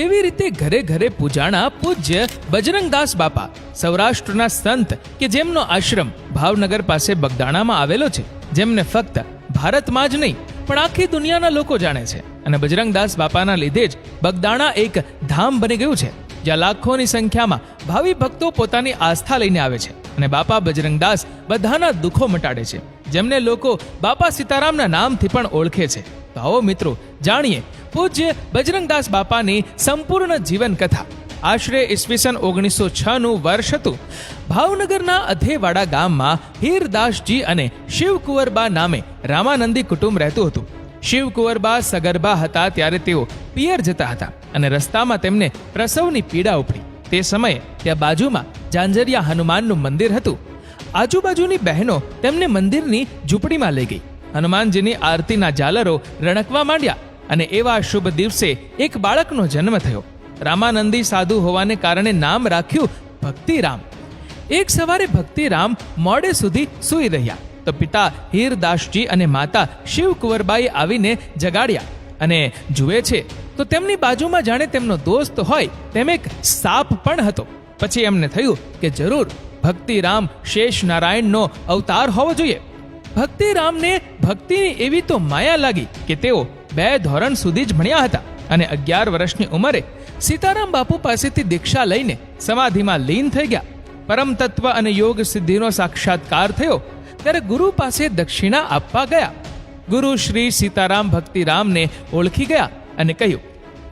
એવી રીતે ઘરે ઘરે પૂજાણા પૂજ્ય બજરંગદાસ બાપા, સૌરાષ્ટ્રના સંત કે જેમનો આશ્રમ ભાવનગર પાસે બગદાણામાં આવેલો છે, જેમને ફક્ત ભારતમાં જ નહીં, પણ આખી દુનિયાના લોકો જાણે છે. અને બજરંગદાસ બાપાના લીધે જ બગદાણા એક ધામ બની ગયું છે, જ્યાં લાખોની સંખ્યામાં ભાવિ ભક્તો પોતાની આસ્થા લઈને આવે છે. અને બાપા બજરંગદાસ બધાના દુઃખો મટાડે છે. જેમને લોકો બાપા સીતારામના નામથી પણ ઓળખે છે. તો આવો મિત્રો, જાણીએ પૂજ્ય બજરંગદાસ બાપાની સંપૂર્ણ જીવન કથા આશરે ઈસવીસન ઓગણીસો છ નું વર્ષ હતું. ભાવનગરના અધેવાડા ગામમાં હીરદાસજી અને શિવકુંવરબા નામે રામાનંદી કુટુંબ રહેતું હતું. શિવકુંવરબા સગર્ભા હતા ત્યારે તેઓ પિયર જતા હતા અને રસ્તામાં તેમને પ્રસવની પીડા ઉપડી. તે સમયે ત્યાં બાજુમાં જાંજરિયા હનુમાનનું મંદિર હતું. આજુબાજુની બહેનો તેમને મંદિરની ઝૂંપડીમાં લઈ ગઈ. હનુમાનજીની આરતીના ઝાલરો રણકવા માંડ્યા અને એવા શુભ દિવસે એક બાળકનો જન્મ થયો. રામાનંદી સાધુ હોવાને કારણે નામ રાખ્યું ભક્તિરામ. એક સવારે ભક્તિરામ મોડે સુધી સૂઈ રહ્યા. તો પિતા હીરદાસજી અને માતા શિવકુંવરબાઈ આવીને જગાડ્યા અને જુએ છે, તો તેમની બાજુમાં જાણે તેમનો દોસ્ત હોય, તેમ એક સાપ પણ હતો. પછી એમને થયું કે જરૂર ભક્તિરામ શેષ નારાયણનો અવતાર હોવો જોઈએ. ભક્તિરામને ભક્તિની એવી તો માયા લાગી કે તેઓ બે ધોરણ સુધી જ ભણ્યા હતા અને અગિયાર વર્ષની ઉંમરે સીતારામ બાપુ પાસેથી દીક્ષા લઈને સમાધિમાં લીન થઈ ગયા. પરમ તત્વ અને યોગ સિદ્ધિનો સાક્ષાત્કાર થયો ત્યારે ગુરુ પાસે દક્ષિણા આપવા ગયા. ગુરુ શ્રી સીતારામ ભક્તિરામને ઓળખી ગયા અને કહ્યું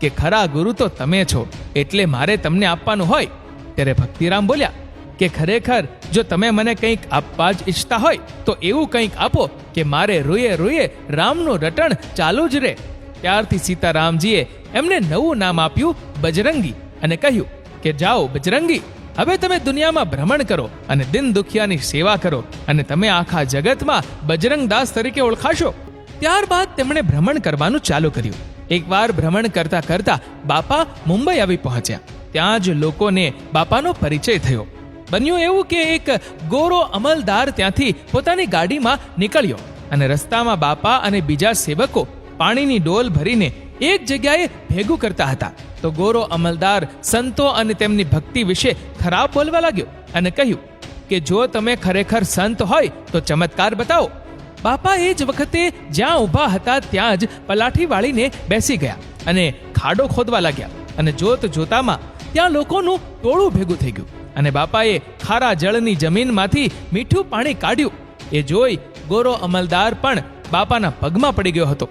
કે ખરા ગુરુ તો તમે છો, એટલે મારે તમને આપવાનું હોય. ત્યારે ભક્તિરામ બોલ્યા કે ખરેખર જો તમે મને કંઈક આપવા જ ઈચ્છતા હોય, તો એવું કંઈક આપો કે મારે રૂએ રૂએ રામનું રટણ ચાલુ જ રહે. ત્યારથી સીતારામજીએ એમને નવું નામ આપ્યું, બજરંગી, અને કહ્યું કે જાઓ બજરંગી, હવે તમે દુનિયામાં ભ્રમણ કરો અને દિન દુખિયાની સેવા કરો અને તમે આખા જગતમાં બજરંગદાસ તરીકે ઓળખાશો. ત્યારબાદ તેમણે ભ્રમણ કરવાનું ચાલુ કર્યું. એકવાર ભ્રમણ કરતા કરતા બાપા મુંબઈ આવી પહોંચ્યા. ત્યાં જ લોકોને બાપાનો પરિચય થયો. બન્યું એવું કે એક ગોરો અમલદાર ત્યાંથી પોતાની ગાડીમાં નીકળ્યો અને રસ્તામાં બાપા અને બીજા સેવકો પાણીની ડોલ ભરીને એક જગ્યાએ ભેગું કરતા હતા. તો ગોરો અમલદાર સંતો અને તેમની ભક્તિ વિશે ખરાબ બોલવા લાગ્યો અને કહ્યું કે જો તમે ખરેખર સંત હોય તો ચમત્કાર બતાવો. બાપા એ જ વખતે જ્યાં ઊભા હતા ત્યાં જ પલાઠી વાળીને બેસી ગયા અને ખાડો ખોદવા લાગ્યા અને જોત જોતામાં ત્યાં લોકોનું ટોળું ભેગું થઈ ગયું. અને બાપાએ ખારા જળની જમીનમાંથી મીઠું પાણી કાઢ્યું. એ જોઈ ગોરો અમલદાર પણ બાપાના પગમાં પડી ગયો હતો.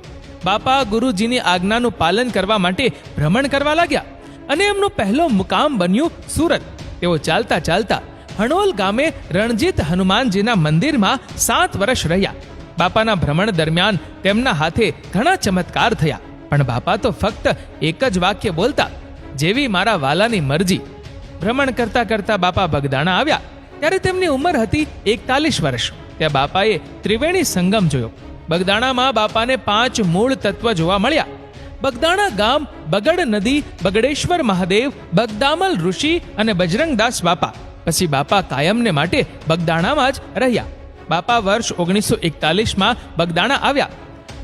બાપા ગુરુજીની આજ્ઞાનું પાલન કરવા માટે ભ્રમણ કરવા લાગ્યા અને એમનો પહેલો મુકામ બન્યું સુરત. તેઓ ચાલતા ચાલતા હણોલ ગામે રણજીત હનુમાનજીના મંદિરમાં સાત વર્ષ રહ્યા. બાપાના ભ્રમણ દરમિયાન તેમના હાથે ઘણા ચમત્કાર થયા. પણ બાપા તો ફક્ત એક જ વાક્ય બોલતા, જેવી મારા વાલાની મરજી ભ્રમણ કરતા કરતા બાપા બગદાણા આવ્યા. ત્યારે તેમની ઉંમર હતી એકતાલીસ વર્ષ. ત્યાં બાપાએ ત્રિવેણી સંગમ જોયો. બગદાણામાં બાપાને પાંચ મૂળ તત્વ જોવા મળ્યા. બગદાણા ગામ, બગડ નદી, બગડેશ્વર મહાદેવ, બગદામલ ઋષિ અને બજરંગદાસ બાપા. પછી બાપા કાયમને માટે બગદાણામાં જ રહ્યા. બાપા વર્ષ ઓગણીસો એકતાલીસમાં બગદાણા આવ્યા.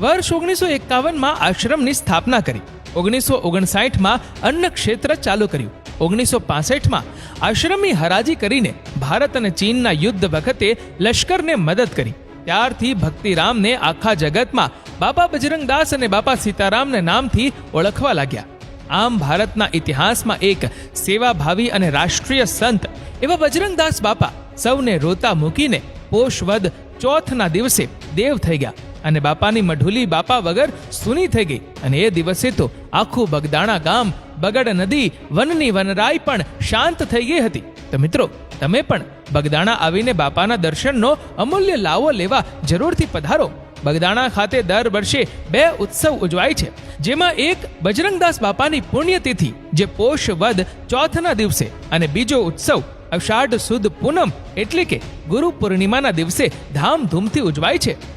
વર્ષ ઓગણીસો એકાવનમાં આશ્રમની સ્થાપના કરી. ઓગણીસો ઓગણસાઠમાં અન્ન ક્ષેત્ર ચાલુ કર્યું. ઓગણીસો પાસઠમાં આશ્રમની હરાજી કરીને ભારત અને ચીનના યુદ્ધ વખતે લશ્કરને મદદ કરી. ત્યારથી ભક્તિરામને આખા જગતમાં બાપા બજરંગદાસ અને બાપા સીતારામના નામથી ઓળખવા લાગ્યા. આમ ભારતના ઇતિહાસમાં એક સેવાભાવી અને રાષ્ટ્રીય સંત એવા બજરંગદાસ બાપા સૌને રોતા મૂકીને પોષવદ ચોથના દિવસે દેવ થઈ ગયા. અને બાપાની મઢુલી બાપા વગર સૂની થઈ ગઈ. અને એ દિવસે તો આખું બગદાણા ગામ, બગડ નદી, વનની વનરાય પણ શાંત થઈ ગઈ હતી. તો મિત્રો, તમે પણ બગદાણા આવીને બાપાના દર્શનનો અમૂલ્ય લાવો લેવા જરૂરથી પધારો. બગદાણા ખાતે દર વર્ષે બે ઉત્સવ ઉજવાય છે, જેમાં એક બજરંગદાસ બાપાની પુણ્યતિથિ, જે પોષ વદ ચોથના દિવસે, અને બીજો ઉત્સવ અષાઢ સુદ પૂનમ એટલે કે ગુરુ પૂર્ણિમાના દિવસે ધામધૂમથી ઉજવાય છે.